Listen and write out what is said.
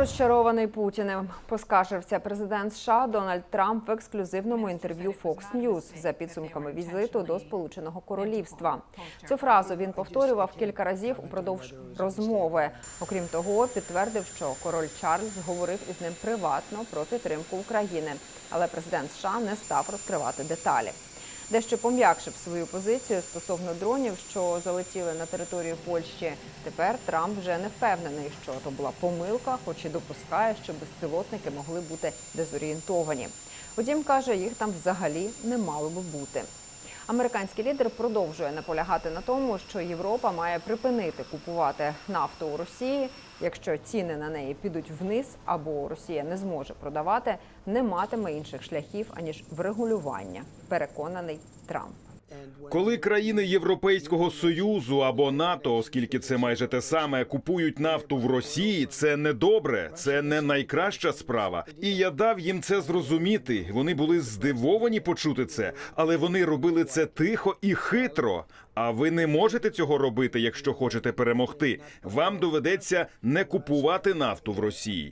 Розчарований Путіним поскаржився президент США Дональд Трамп в ексклюзивному інтерв'ю Fox News за підсумками візиту до Сполученого Королівства. Цю фразу він повторював кілька разів упродовж розмови. Окрім того, підтвердив, що король Чарльз говорив із ним приватно про підтримку України, але президент США не став розкривати деталі. Дещо пом'якшив свою позицію стосовно дронів, що залетіли на територію Польщі. Тепер Трамп вже не впевнений, що то була помилка, хоч і допускає, що безпілотники могли бути дезорієнтовані. Утім, каже, їх там взагалі не мало би бути. Американський лідер продовжує наполягати на тому, що Європа має припинити купувати нафту у Росії. Якщо ціни на неї підуть вниз або Росія не зможе продавати, не матиме інших шляхів аніж врегулювання. Переконаний Трамп. Коли країни Європейського союзу або НАТО, оскільки це майже те саме, купують нафту в Росії, це не добре, це не найкраща справа. І я дав їм це зрозуміти. Вони були здивовані почути це, але вони робили це тихо і хитро. А ви не можете цього робити, якщо хочете перемогти. Вам доведеться не купувати нафту в Росії.